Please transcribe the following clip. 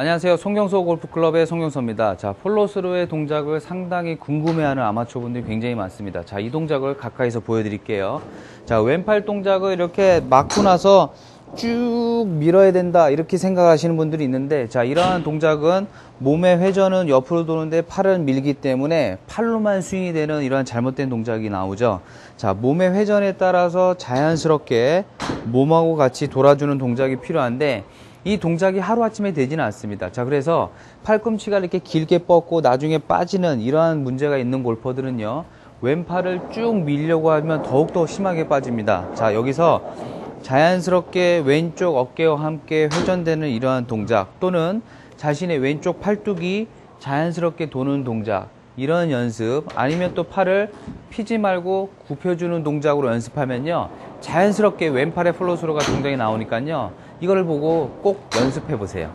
안녕하세요. 송경소 골프클럽의 송경소입니다. 자, 폴로스루의 동작을 상당히 궁금해하는 아마추어 분들이 굉장히 많습니다. 자, 이 동작을 가까이서 보여드릴게요. 자, 왼팔 동작을 이렇게 막고 나서 쭉 밀어야 된다 이렇게 생각하시는 분들이 있는데 자 이러한 동작은 몸의 회전은 옆으로 도는데 팔은 밀기 때문에 팔로만 스윙이 되는 이러한 잘못된 동작이 나오죠 자 몸의 회전에 따라서 자연스럽게 몸하고 같이 돌아주는 동작이 필요한데 이 동작이 하루아침에 되지는 않습니다. 자 그래서 팔꿈치가 이렇게 길게 뻗고 나중에 빠지는 이러한 문제가 있는 골퍼들은요 왼팔을 쭉 밀려고 하면 더욱더 심하게 빠집니다. 자 여기서 자연스럽게 왼쪽 어깨와 함께 회전되는 이러한 동작 또는 자신의 왼쪽 팔뚝이 자연스럽게 도는 동작 이런 연습 아니면 또 팔을 피지 말고 굽혀주는 동작으로 연습하면요 자연스럽게 왼팔의 플로스로가 동작이 나오니까요 이거를 보고 꼭 연습해 보세요